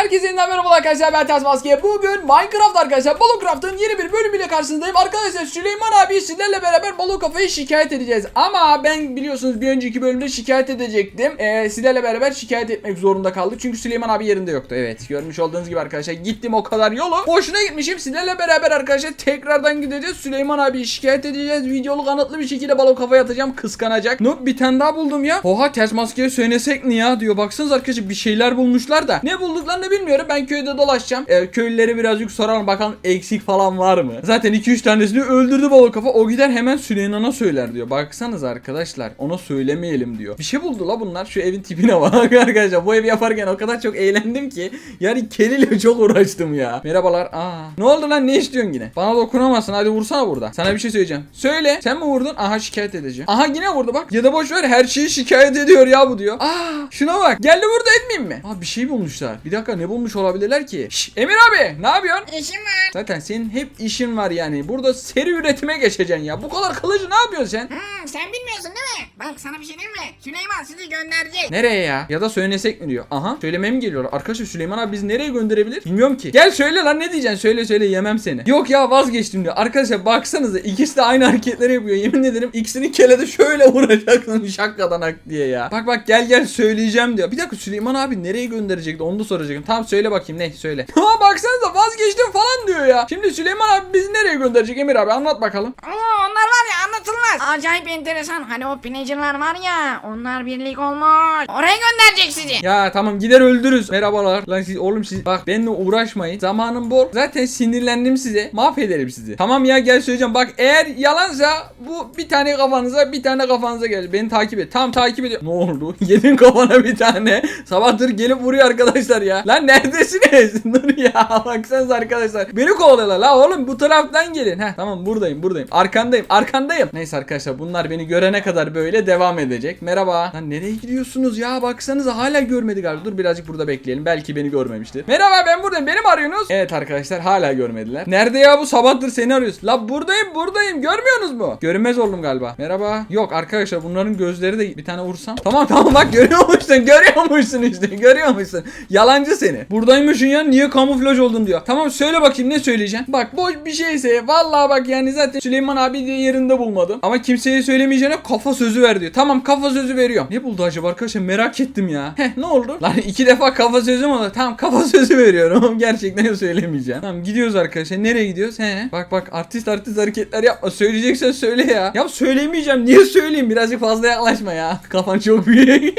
Herkese yeniden merhaba arkadaşlar ben Ters Maske. Bugün Minecraft arkadaşlar Balocraft'ın yeni bir bölümüyle karşınızdayım. Arkadaşlar Süleyman abi sizlerle beraber Balok kafayı şikayet edeceğiz. Ama ben biliyorsunuz bir önceki bölümde şikayet edecektim. Ee, sizlerle beraber şikayet etmek zorunda kaldık. Çünkü Süleyman abi yerinde yoktu. Evet görmüş olduğunuz gibi arkadaşlar gittim o kadar yolu. Boşuna gitmişim. Sizlerle beraber arkadaşlar tekrardan gideceğiz. Süleyman abi şikayet edeceğiz. Videolu kanıtlı bir şekilde Balok kafaya atacağım. Kıskanacak. Noob bir tane daha buldum ya. Oha ters maskeye söylesek mi ya diyor. Baksanız arkadaşlar bir şeyler bulmuşlar da. Ne bulduklarını bilmiyorum. Ben köyde dolaşacağım. Ee, köylülere birazcık soralım bakalım eksik falan var mı? Zaten 2-3 tanesini öldürdü balık kafa. O gider hemen Süleyman'a söyler diyor. Baksanız arkadaşlar ona söylemeyelim diyor. Bir şey buldu la bunlar. Şu evin tipine bak arkadaşlar. Bu evi yaparken o kadar çok eğlendim ki. Yani keliyle çok uğraştım ya. Merhabalar. Aa. Ne oldu lan ne istiyorsun yine? Bana dokunamazsın. Hadi vursana burada. Sana bir şey söyleyeceğim. Söyle. Sen mi vurdun? Aha şikayet edeceğim. Aha yine vurdu bak. Ya da boş ver her şeyi şikayet ediyor ya bu diyor. Aa şuna bak. Geldi burada etmeyeyim mi? Aa bir şey bulmuşlar. Bir dakika ne bulmuş olabilirler ki? Şş, Emir abi ne yapıyorsun? İşim var. Zaten senin hep işin var yani. Burada seri üretime geçeceksin ya. Bu kadar kılıcı ne yapıyorsun sen? Hmm, sen bilmiyorsun değil mi? Bak sana bir şey diyeyim mi? Süleyman sizi gönderecek. Nereye ya? Ya da söylesek mi diyor. Aha söylemeye mi geliyorlar? Arkadaşlar Süleyman abi bizi nereye gönderebilir? Bilmiyorum ki. Gel söyle lan ne diyeceksin? Söyle söyle yemem seni. Yok ya vazgeçtim diyor. Arkadaşlar baksanıza ikisi de aynı hareketleri yapıyor. Yemin ederim ikisini kelede şöyle vuracaksın şakkadan ak diye ya. Bak bak gel gel söyleyeceğim diyor. Bir dakika Süleyman abi nereye gönderecekti onu da soracaktım. Tamam söyle bakayım ne söyle. Ha baksanıza vazgeçtim falan diyor ya. Şimdi Süleyman abi bizi nereye gönderecek Emir abi anlat bakalım. Oo, onlar var ya anlatılmaz. Acayip enteresan. Hani o pineciler var ya. Onlar birlik olmuş. Oraya gönderecek sizi. Ya tamam gider öldürürüz. Merhabalar. Lan siz oğlum siz bak benimle uğraşmayın. Zamanım bol. Zaten sinirlendim size. Mahvederim sizi. Tamam ya gel söyleyeceğim. Bak eğer yalansa bu bir tane kafanıza bir tane kafanıza gel. Beni takip et. Tamam takip ediyor. Ne oldu? Yedin kafana bir tane. Sabahtır gelip vuruyor arkadaşlar ya. Lan neredesiniz? Dur ya. Baksanıza arkadaşlar. Beni kovalıyorlar. La oğlum bu taraftan gelin. Heh tamam buradayım buradayım. Arkandayım. Arkandayım. Neyse arkadaşlar bunlar beni görene kadar böyle devam edecek. Merhaba. Lan nereye gidiyorsunuz ya? Baksanıza hala görmedi galiba. Dur birazcık burada bekleyelim. Belki beni görmemiştir. Merhaba ben buradayım. Beni mi arıyorsunuz? Evet arkadaşlar hala görmediler. Nerede ya bu sabahtır seni arıyoruz. La buradayım buradayım. Görmüyorsunuz mu? Görünmez oldum galiba. Merhaba. Yok arkadaşlar bunların gözleri de bir tane vursam. Tamam tamam bak görüyormuşsun. Görüyormuşsun işte. Görüyormuşsun. Yalancı seni. Buradaymışsın ya. Niye kamuflaj oldun diyor. Tamam söyle bakayım ne söyleyeceksin? Bak boş bir şeyse vallahi bak yani zaten Süleyman abi de yerinde bulmadım. Ama kimseye söylemeyeceğine kafa sözü ver diyor. Tamam kafa sözü veriyorum. Ne buldu acaba arkadaşlar merak ettim ya. Heh ne oldu? Lan iki defa kafa sözü mü oldu? Tamam kafa sözü veriyorum. Gerçekten söylemeyeceğim. Tamam gidiyoruz arkadaşlar. Nereye gidiyoruz? He. Bak bak artist artist hareketler yapma. Söyleyeceksen söyle ya. Ya söylemeyeceğim. Niye söyleyeyim? Birazcık fazla yaklaşma ya. Kafan çok büyük.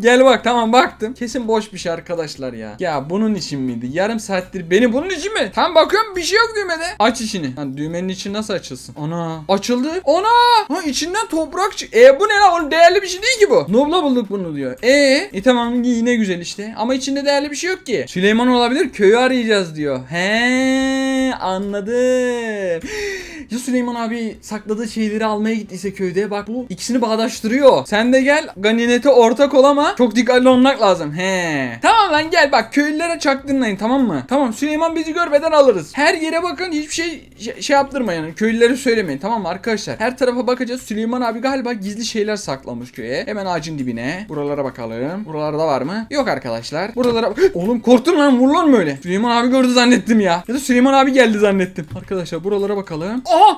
Gel bak tamam baktım. Kesin boş bir şey arkadaşlar ya. Ya bunun için miydi? Yarım saattir beni bunun için mi? Tam bakıyorum bir şey yok düğmede. Aç içini. Lan düğmenin içi nasıl açılsın? Ana. Açıldı. Ana. Ha içinden toprak çık. E bu ne lan? Değerli bir şey değil ki bu. Nobla bulduk bunu diyor. E, e tamam yine güzel işte. Ama içinde değerli bir şey yok ki. Süleyman olabilir. Köyü arayacağız diyor. He anladım. Ya Süleyman abi sakladığı şeyleri almaya gittiyse köyde bak bu ikisini bağdaştırıyor. Sen de gel ganimete ortak ol ama çok dikkatli olmak lazım. He. Tamam lan gel bak köylülere çaktırmayın tamam mı? Tamam Süleyman bizi görmeden alırız. Her yere bakın hiçbir şey şey, şey yaptırmayın. Köylülere söylemeyin tamam mı arkadaşlar? Her tarafa bakacağız. Süleyman abi galiba gizli şeyler saklamış köye. Hemen ağacın dibine. Buralara bakalım. Buralarda var mı? Yok arkadaşlar. Buralara Oğlum korktum lan vur lan böyle. Süleyman abi gördü zannettim ya. Ya da Süleyman abi geldi zannettim. Arkadaşlar buralara bakalım. Aha!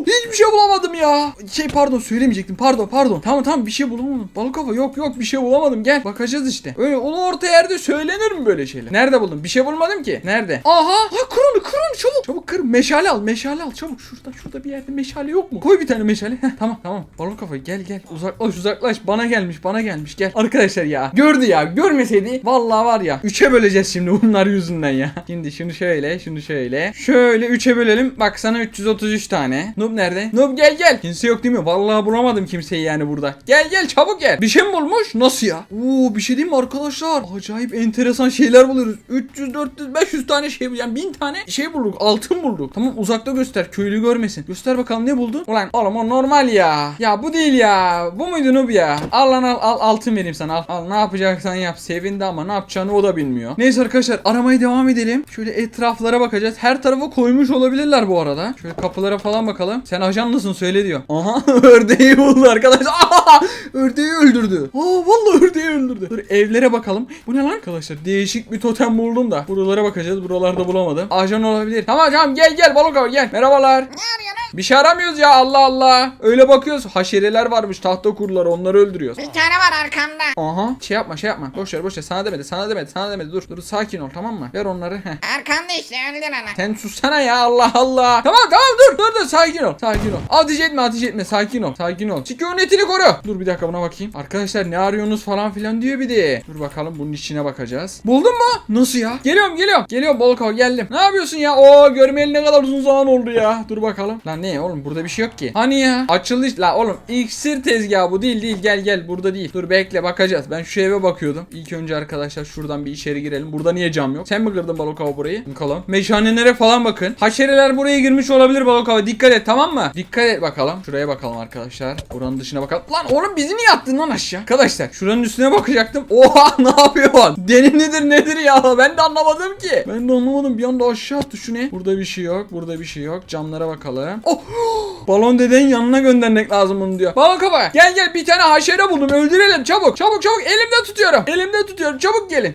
Hiçbir şey bulamadım ya. Şey pardon söylemeyecektim. Pardon pardon. Tamam tamam bir şey bulamadım. Balık kafa yok yok bir şey bulamadım. Gel bakacağız işte. Öyle ulu orta yerde söylenir mi böyle şeyler? Nerede buldum? Bir şey bulmadım ki. Nerede? Aha! Ha kır onu kır onu çabuk. Çabuk kır. Meşale al. Meşale al çabuk. Şurada şurada bir yerde meşale yok mu? Koy bir tane meşale. Heh, tamam tamam. Balık kafa gel gel. Uzaklaş uzaklaş. Bana gelmiş bana gelmiş. Gel. Arkadaşlar ya. Gördü ya. Görmeseydi vallahi var ya. Üçe böleceğiz şimdi bunlar yüzünden ya. Şimdi şunu şöyle şunu şöyle. Şöyle üçe bölelim. Bak sana 333 tane. Noob nerede? Noob gel gel. Kimse yok değil mi? Vallahi bulamadım kimseyi yani burada. Gel gel çabuk gel. Bir şey mi bulmuş? Nasıl ya? Oo bir şey değil mi arkadaşlar? Acayip enteresan şeyler buluyoruz. 300 400 500 tane şey yani 1000 tane şey bulduk. Altın bulduk. Tamam uzakta göster. Köylü görmesin. Göster bakalım ne buldun? Ulan oğlum o normal ya. Ya bu değil ya. Bu muydu Noob ya? Al lan al, al altın vereyim sana al. Al ne yapacaksan yap. Sevindi ama ne yapacağını o da bilmiyor. Neyse arkadaşlar aramaya devam edelim. Şöyle etraflara bakacağız. Her tarafa koymuş olabilirler bu arada. Şöyle kapıları buralara falan bakalım. Sen ajan mısın söyle diyor. Aha ördeği buldu arkadaşlar. Aha, ördeği öldürdü. Aa vallahi ördeği öldürdü. Dur evlere bakalım. Bu ne lan arkadaşlar? Değişik bir totem buldum da. Buralara bakacağız. Buralarda bulamadım. Ajan olabilir. Tamam tamam gel gel balık av gel. Merhabalar. Ne arıyorsun? Bir şey aramıyoruz ya Allah Allah. Öyle bakıyoruz. Haşereler varmış tahta kuruları onları öldürüyoruz. Bir tane var arkamda. Aha şey yapma şey yapma. Boş ver boş ver sana demedi sana demedi sana demedi dur. Dur sakin ol tamam mı? Ver onları. Heh. Arkamda işte öldür ana. Sen sussana ya Allah Allah. Tamam tamam dur dur dur sakin ol. Sakin ol. Ateş etme ateş etme sakin ol. Sakin ol. Sükunetini koru. Dur bir dakika buna bakayım. Arkadaşlar ne arıyorsunuz falan filan diyor bir de. Dur bakalım bunun içine bakacağız. Buldun mu? Nasıl ya? Geliyorum geliyorum. Geliyorum Bolko geldim. Ne yapıyorsun ya? Oo görmeyeli ne kadar uzun zaman oldu ya. Dur bakalım. Lan ne oğlum burada bir şey yok ki. Hani ya? Açılış. La oğlum iksir tezgahı bu değil değil. Gel gel burada değil. Dur bekle bakacağız. Ben şu eve bakıyordum. İlk önce arkadaşlar şuradan bir içeri girelim. Burada niye cam yok? Sen mi kırdın Balokava burayı? Bakalım. Meşhanelere falan bakın. Haşereler buraya girmiş olabilir Balokava. Dikkat et tamam mı? Dikkat et bakalım. Şuraya bakalım arkadaşlar. Buranın dışına bakalım. Lan oğlum bizi niye attın lan aşağı? Arkadaşlar şuranın üstüne bakacaktım. Oha ne yapıyorsun? Deli nedir nedir ya? Ben de anlamadım ki. Ben de anlamadım. Bir anda aşağı attı. Şu ne? Burada bir şey yok. Burada bir şey yok. Camlara bakalım. Oh! Balon deden yanına göndermek lazım bunu diyor. Balon kafa gel gel bir tane haşere buldum öldürelim çabuk çabuk çabuk elimde tutuyorum. Elimde tutuyorum çabuk gelin.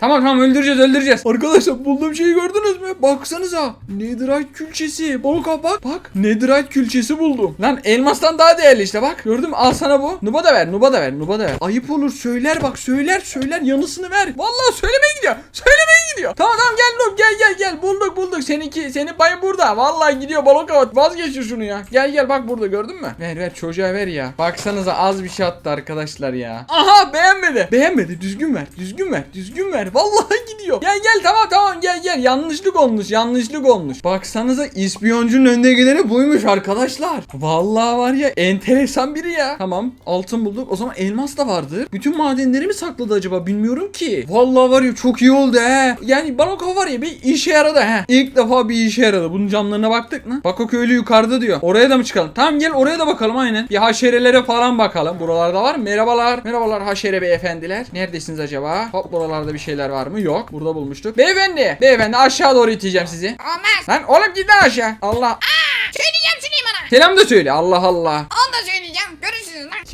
Tamam tamam öldüreceğiz öldüreceğiz. Arkadaşlar bulduğum şeyi gördünüz mü? Baksanıza. Netherite külçesi. Bolka bak bak. Netherite külçesi buldum. Lan elmastan daha değerli işte bak. Gördün mü? Al sana bu. Nuba da ver. Nuba da ver. Nuba da ver. Ayıp olur. Söyler bak. Söyler söyler. Yanısını ver. Vallahi söylemeye gidiyor. Söylemeye gidiyor. Tamam tamam gel Nub gel gel gel. Bulduk bulduk. Seninki senin payın burada. Vallahi gidiyor kavat. Vazgeçir şunu ya. Gel gel bak burada gördün mü? Ver ver çocuğa ver ya. Baksanıza az bir şey attı arkadaşlar ya. Aha beğenmedi. Beğenmedi. Düzgün ver. Düzgün ver. Düzgün ver. Vallahi gidiyor. Gel gel tamam tamam gel gel. Yanlışlık olmuş. Yanlışlık olmuş. Baksanıza ispiyoncunun önüne gideni buymuş arkadaşlar. Vallahi var ya enteresan biri ya. Tamam altın bulduk. O zaman elmas da vardır. Bütün madenleri mi sakladı acaba bilmiyorum ki. Vallahi var ya çok iyi oldu he. Yani Baroko var ya bir işe yaradı he. İlk defa bir işe yaradı. Bunun camlarına baktık mı? Bak o köylü yukarıda diyor. Oraya da mı çıkalım? Tamam gel oraya da bakalım aynen. Bir haşerelere falan bakalım. Buralarda var? Merhabalar. Merhabalar haşere beyefendiler. Neredesiniz acaba? Hop buralarda bir şeyler var mı? Yok. Burada bulmuştuk. Beyefendi. Beyefendi aşağı doğru iteceğim sizi. Olmaz. Lan oğlum git lan aşağı. Allah. Söyleyeceğim Süleyman'a. Selam da söyle. Allah Allah. Onu da söyleyeceğim. Görürsünüz lan.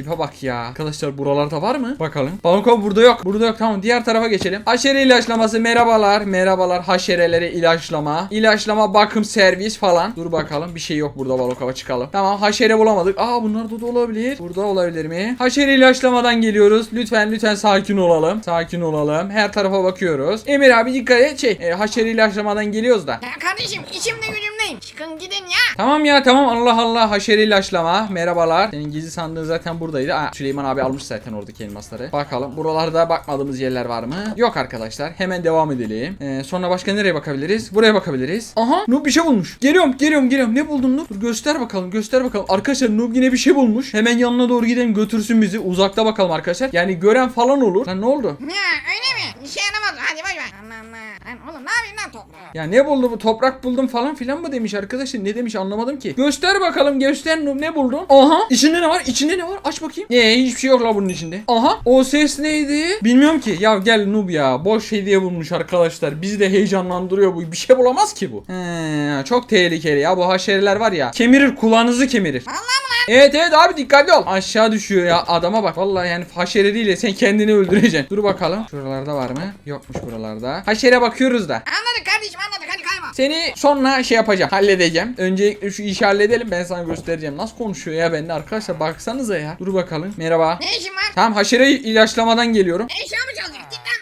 Tipe bak ya. Arkadaşlar buralarda var mı? Bakalım. Balkon burada yok. Burada yok. Tamam diğer tarafa geçelim. Haşere ilaçlaması merhabalar. Merhabalar haşerelere ilaçlama. İlaçlama bakım servis falan. Dur bakalım. Bir şey yok burada balokova çıkalım. Tamam haşere bulamadık. Aa bunlarda da olabilir. Burada olabilir mi? Haşere ilaçlamadan geliyoruz. Lütfen lütfen sakin olalım. Sakin olalım. Her tarafa bakıyoruz. Emir abi dikkat et. Şey e, haşere ilaçlamadan geliyoruz da. Ya kardeşim içimde gücümdeyim. Çıkın gidin ya. Tamam ya tamam Allah Allah haşere ilaçlama merhabalar. Senin gizli sandığın zaten buradaydı. Aa, Süleyman abi almış zaten oradaki elmasları. Bakalım buralarda bakmadığımız yerler var mı? Yok arkadaşlar hemen devam edelim. Ee, sonra başka nereye bakabiliriz? Buraya bakabiliriz. Aha Noob bir şey bulmuş. Geliyorum geliyorum geliyorum. Ne buldun Noob? Dur göster bakalım göster bakalım. Arkadaşlar Noob yine bir şey bulmuş. Hemen yanına doğru gidelim götürsün bizi. Uzakta bakalım arkadaşlar. Yani gören falan olur. Lan ne oldu? Ya öyle mi? İşe yaramaz. Hadi bay bay. Aman. Lan oğlum ne yapayım lan toprağı? Ya ne buldu bu toprak buldum falan filan mı demiş arkadaşlar ne demiş anlamadım ki. Göster bakalım göster ne buldun? Aha içinde ne var içinde ne var aç bakayım. Ne hiçbir şey yok la bunun içinde. Aha o ses neydi? Bilmiyorum ki ya gel Noob ya boş hediye bulmuş arkadaşlar bizi de heyecanlandırıyor bu bir şey bulamaz ki bu. He, çok tehlikeli ya bu haşereler var ya kemirir kulağınızı kemirir. Vallahi? Evet evet abi dikkatli ol. Aşağı düşüyor ya adama bak. Vallahi yani haşere değil de sen kendini öldüreceksin. Dur bakalım. Şuralarda var mı? Yokmuş buralarda. Haşere bakıyoruz da. Anladık kardeşim anladık. Hadi kayma. Seni sonra şey yapacağım. Halledeceğim. Öncelikle şu işi halledelim. Ben sana göstereceğim. Nasıl konuşuyor ya benimle arkadaşlar. Baksanıza ya. Dur bakalım. Merhaba. Ne işin var? Tamam haşere ilaçlamadan geliyorum. Eşya mı çalacaksın?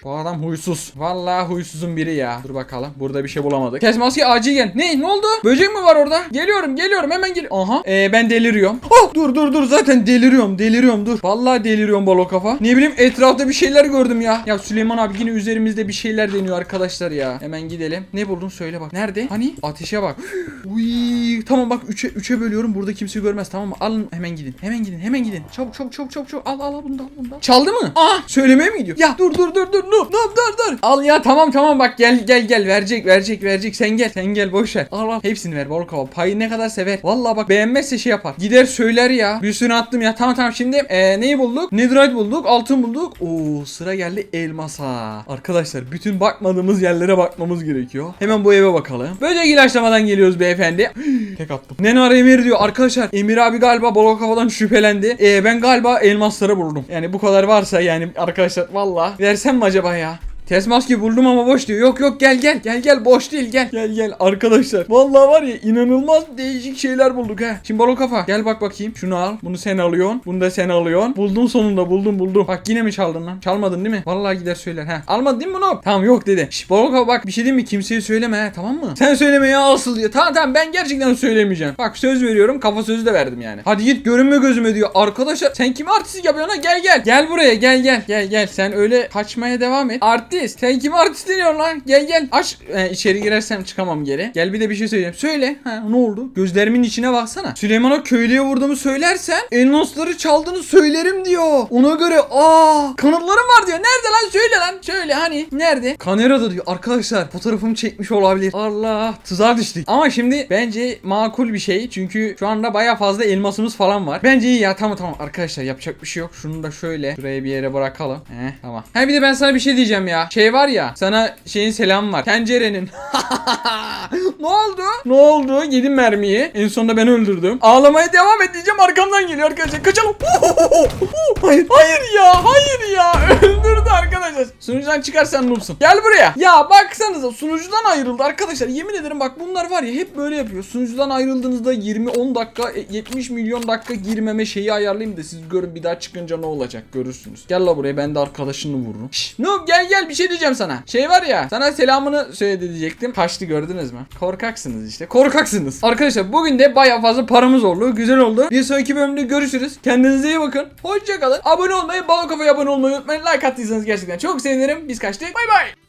Bu adam huysuz. Vallahi huysuzun biri ya. Dur bakalım. Burada bir şey bulamadık. Kes maske acil gel. Ne? Ne oldu? Böcek mi var orada? Geliyorum geliyorum hemen gel. Aha. Ee, ben deliriyorum. Oh, dur dur dur zaten deliriyorum. Deliriyorum dur. Vallahi deliriyorum balo kafa. Ne bileyim etrafta bir şeyler gördüm ya. Ya Süleyman abi yine üzerimizde bir şeyler deniyor arkadaşlar ya. Hemen gidelim. Ne buldun söyle bak. Nerede? Hani? Ateşe bak. Uy, tamam bak 3'e 3'e bölüyorum. Burada kimse görmez tamam mı? Alın hemen gidin. Hemen gidin. Hemen gidin. Çabuk çabuk çabuk çabuk çabuk. Al al al bunu da. Çaldı mı? Aa söylemeye mi gidiyor? Ya dur dur dur dur Noob Noob dur dur. Al ya tamam tamam bak gel gel gel verecek verecek verecek sen gel sen gel boş ver. Al al hepsini ver bol kova payı ne kadar sever. Vallahi bak beğenmezse şey yapar. Gider söyler ya. Bir sürü attım ya tamam tamam şimdi ee, neyi bulduk? Netherite bulduk altın bulduk. Oo sıra geldi elmasa. Arkadaşlar bütün bakmadığımız yerlere bakmamız gerekiyor. Hemen bu eve bakalım. Böcek ilaçlamadan geliyoruz beyefendi. Tek attım. Nene Emir diyor arkadaşlar. Emir abi galiba bol kafadan şüphelendi. Ee, ben galiba elmasları buldum. Yani bu kadar varsa yani arkadaşlar valla versem mi acaba ya? Ters maske buldum ama boş diyor. Yok yok gel gel. Gel gel boş değil gel. Gel gel arkadaşlar. Vallahi var ya inanılmaz değişik şeyler bulduk ha. Şimdi balon kafa gel bak bakayım. Şunu al. Bunu sen alıyorsun. Bunu da sen alıyorsun. Buldun sonunda buldum buldum. Bak yine mi çaldın lan? Çalmadın değil mi? Vallahi gider söyler ha. Almadın değil mi bunu? Tamam yok dedi. Şş, balon kafa bak bir şey diyeyim mi? Kimseye söyleme ha tamam mı? Sen söyleme ya asıl diyor. Tamam tamam ben gerçekten söylemeyeceğim. Bak söz veriyorum. Kafa sözü de verdim yani. Hadi git görünme gözüme diyor. Arkadaşlar sen kime artistlik yapıyorsun ha? Gel gel. Gel buraya gel gel. Gel gel. Sen öyle kaçmaya devam et. Artist. Sen kime artist deniyorsun lan? Gel gel. Aç. Ee, içeri girersem çıkamam geri. Gel bir de bir şey söyleyeceğim. Söyle. Ha ne oldu? Gözlerimin içine baksana. Süleyman'a köylüye vurduğumu söylersen elmasları çaldığını söylerim diyor. Ona göre aa kanıtlarım var diyor. Nerede lan? Söyle lan. Söyle hani. Nerede? Kamerada diyor. Arkadaşlar fotoğrafımı çekmiş olabilir. Allah. Tuzağa düştük. Ama şimdi bence makul bir şey. Çünkü şu anda baya fazla elmasımız falan var. Bence iyi ya. Tamam tamam. Arkadaşlar yapacak bir şey yok. Şunu da şöyle şuraya bir yere bırakalım. Heh tamam. Ha bir de ben sana bir şey diyeceğim ya. Şey var ya. Sana şeyin selamı var. Tencerenin. ne oldu? Ne oldu? Yedim mermiyi. En sonunda ben öldürdüm. Ağlamaya devam edeceğim. Arkamdan geliyor arkadaşlar. Kaçalım. hayır. Hayır ya. Hayır ya. Öldürdü arkadaşlar. Sunucudan çıkarsan noobsun. Gel buraya. Ya baksanıza sunucudan ayrıldı arkadaşlar. Yemin ederim bak bunlar var ya hep böyle yapıyor. Sunucudan ayrıldığınızda 20-10 dakika e, 70 milyon dakika girmeme şeyi ayarlayayım da siz görün bir daha çıkınca ne olacak görürsünüz. Gel la buraya ben de arkadaşını vururum. Şşş Noob gel gel bir şey diyeceğim sana. Şey var ya sana selamını söyledi diyecektim. Kaçtı gördünüz mü? Korkaksınız işte. Korkaksınız. Arkadaşlar bugün de baya fazla paramız oldu. Güzel oldu. Bir sonraki bölümde görüşürüz. Kendinize iyi bakın. Hoşçakalın. Abone olmayı, Balon Kafa'ya abone olmayı unutmayın. Like attıysanız gerçekten çok sevinirim. Biz kaçtık. Bay bay.